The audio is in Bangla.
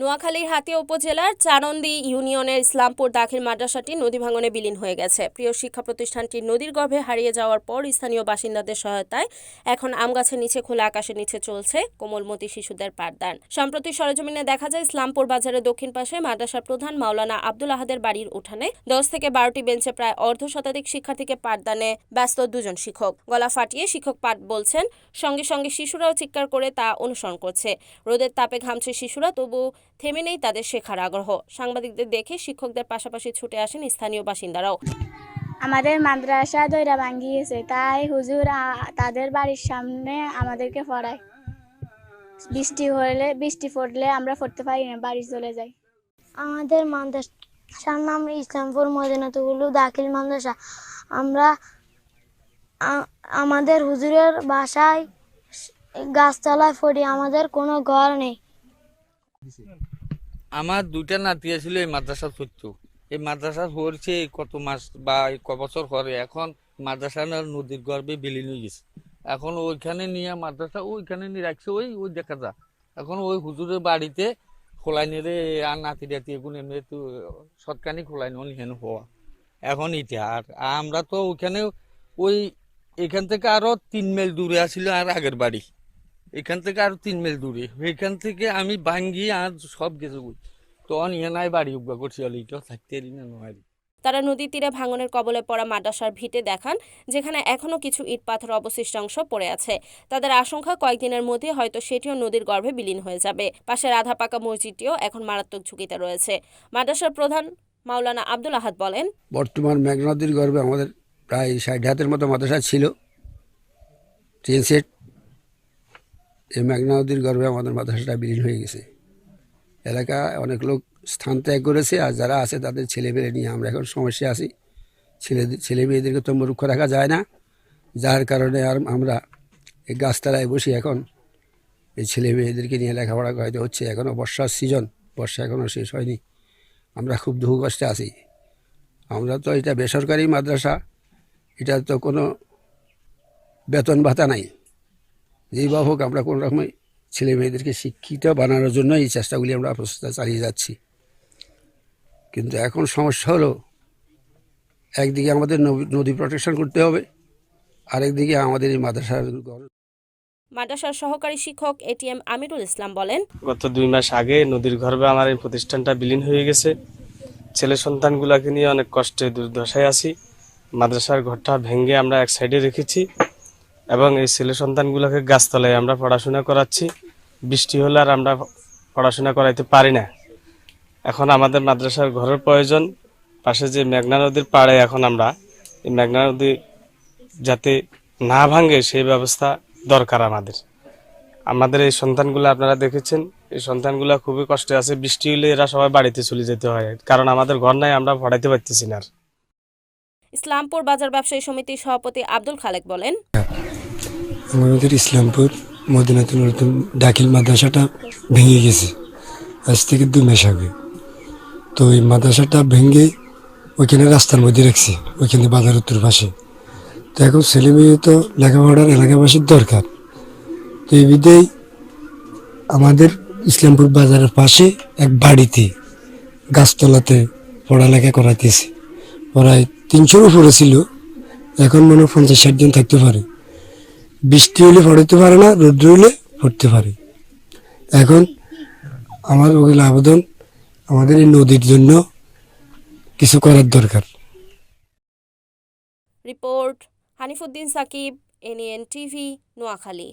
নোয়াখালীর হাতিয়া উপজেলার চানন্দি ইউনিয়নের ইসলামপুর দাখিল মাদ্রাসাটি নদী ভাঙনে বিলীন হয়ে গেছে। প্রিয় শিক্ষা প্রতিষ্ঠানটি নদীর গর্ভে হারিয়ে যাওয়ার পর স্থানীয় বাসিন্দাদের সহায়তায় এখন আম গাছের নিচে খোলা আকাশের নিচে চলছে কোমলমতি শিশুদের পাঠদান। সম্প্রতি সরেজমিনে দেখা যায়, ইসলামপুর বাজারের দক্ষিণ পাশে মাদ্রাসার প্রধান মাওলানা আব্দুল আহাদের বাড়ির উঠানে দশ থেকে বারোটি বেঞ্চে প্রায় অর্ধ শতাধিক শিক্ষার্থীকে পাঠদানে ব্যস্ত দুজন শিক্ষক। গলা ফাটিয়ে শিক্ষক পাঠ বলছেন, সঙ্গে সঙ্গে শিশুরাও চিৎকার করে তা অনুসরণ করছে। রোদের তাপে ঘামছে শিশুরা, তবু থেমে নেই তাদের শেখার আগ্রহ। সাংবাদিকদের দেখে শিক্ষকদের পাশাপাশি ছুটে আসেন স্থানীয় বাসিন্দারাও। আমাদের মাদ্রাসা দইরা ভাঙ্গিয়েছে তাই হুজুর তাদের বাড়ির সামনে আমাদেরকে পড়ায় বৃষ্টি হলে বৃষ্টি পড়লে আমরা পড়তে পারি না বাড়ি চলে যাই। আমাদের মাদ্রাসার নাম ইসলামপুর মদিনাতুগুলু দাখিল মাদ্রাসা। আমরা আমাদের হুজুরের বাসায় গাছতলায় পড়ি আমাদের কোনো ঘর নেই। আমার দুইটা নাতি ছিল এই মাদ্রাসা চলতো এই মাদ্রাসা হচ্ছে কত মাস বা ক বছর এখন মাদ্রাসা নদীর গর্ভে বিলীন হয়ে গেছে। এখন ওইখানে নিয়ে মাদ্রাসা ওইখানে নিয়ে রাখছে, ওই ওই দেখা যা। এখন ওই হুজুরের বাড়িতে খোলাই নিয়ে আর নাতি টাতি এগুলো এমনি তো সৎকানি খোলাই নিয়ে হেন হওয়া। এখন এটা আর আমরা তো ওইখানে ওই এখান থেকে আরও তিন মাইল দূরে আসছিল আর আগের বাড়ি। এখান থেকে আরও তিন মাইল দূরে। এখান থেকে আমি ভাঙ্গি আর সব কিছু তো অনিয়ে নাই বাড়ি উব্বা করছি অলিটাও থাকতে না নয় তারা নদীর তীরে ভাঙনের কবলে পড়া মাদ্রাসার ভিটে দেখান যেখানে এখনও কিছু ইট পাথর অবশিষ্টাংশ পড়ে আছে। তাদের আশঙ্কা কয়েকদিনের মধ্যে হয়তো সেটিও নদীর গর্ভে বিলীন হয়ে যাবে। পাশে আধা পাকা মসজিদটিও এখন মারাত্মক ঝুঁকিতে রয়েছে। মাদ্রাসার প্রধান মাওলানা আব্দুল আহাদ বলেন বর্তমান মেঘনা নদীর গর্ভে আমাদের প্রায় ষাট হাতের মতো মাদ্রাসা ছিল। ট্রেন সেট এই মেঘনা নদীর গর্ভে আমাদের মাদ্রাসাটা বিলীন হয়ে গেছে। এলাকা অনেক লোক স্থান ত্যাগ করেছে আর যারা আছে তাদের ছেলে মেয়ে নিয়ে আমরা এখন সমস্যা আছি। ছেলে ছেলে মেয়েদেরকে তো মূর্খ রাখা যায় না। যার কারণে আর আমরা এই গাছতলায় বসি এখন এই ছেলে মেয়েদেরকে নিয়ে লেখাপড়া হয়তো হচ্ছে। এখনও বর্ষার সিজন, বর্ষা এখনও শেষ হয়নি। আমরা খুব দুঃখ কষ্টে আছি। আমরা তো এটা বেসরকারি মাদ্রাসা, এটা তো কোনো বেতন ভাতা নাই। যেই বা হোক আমরা কোনো রকমই ছেলে মেয়েদেরকে শিক্ষিত বানানোর জন্য এই চেষ্টাগুলি আমরা প্রচেষ্টা চালিয়ে যাচ্ছি। কিন্তু এখন সমস্যা হলো একদিকে আমাদের নদী- নদী প্রোটেকশন করতে হবে আরেকদিকে আমাদের এই মাদ্রাসার ঘর- মাদ্রাসার সহকারী শিক্ষক এটিএম আমিরুল ইসলাম বলেন গত দুই মাস আগে নদীর গর্ভে আমার এই প্রতিষ্ঠানটা বিলীন হয়ে গেছে। ছেলে সন্তানগুলাকে নিয়ে অনেক কষ্টে দুর্দশায় আছি। মাদ্রাসার ঘরটা ভেঙে আমরা এক সাইডে রেখেছি। এবং এই ছেলে সন্তানগুলোকে গাছতলায় আমরা পড়াশোনা করাচ্ছি। বৃষ্টি হলে আর আমরা পড়াশোনা করাইতে পারি না। এখন আমাদের মাদ্রাসার ঘরের প্রয়োজন। পাশে যে মেঘনা নদীর পাড়ে এখন আমরা, এই মেঘনা নদী যাতে না ভাঙে সেই ব্যবস্থা দরকার আমাদের। আমাদের এই সন্তানগুলো আপনারা দেখেছেন, এই সন্তানগুলো খুবই কষ্টে আছে। বৃষ্টি হলে এরা সবাই বাড়িতে চলে যেতে হয়, কারণ আমাদের ঘর নাই, আমরা পড়াইতে পারতেছি না আর। ইসলামপুর বাজার ব্যবসায়ী সমিতির সভাপতি আব্দুল খালেক বলেন, আমাদের ইসলামপুর মদিনাতুল দাখিল মাদ্রাসাটা ভেঙে গেছে। আজ থেকে দু মাস আগে। তো এই মাদ্রাসাটা ভেঙে ওইখানে রাস্তার মধ্যে রাখছে, ওইখানে বাজার উত্তর পাশে। তো এখন ছেলে মেয়ে তো লেখাপড়ার এলাকাবাসীর দরকার। তো এই বিধেই আমাদের ইসলামপুর বাজারের পাশে এক বাড়িতে গাছতলাতে পড়ালেখা করাতেছে প্রায় তিনশোর উপরে ছিল এখন মনে পঞ্চাশ ষাট জন থাকতে পারে। বৃষ্টি হলে পড়তে পারে না, রৌদ্র হলে পড়তে পারে। এখন আমার ওগুলো আবেদন আমাদের এই নদীর জন্য কিছু করার দরকার। Report, Hanifuddin Sakib, NN TV, Noakhali.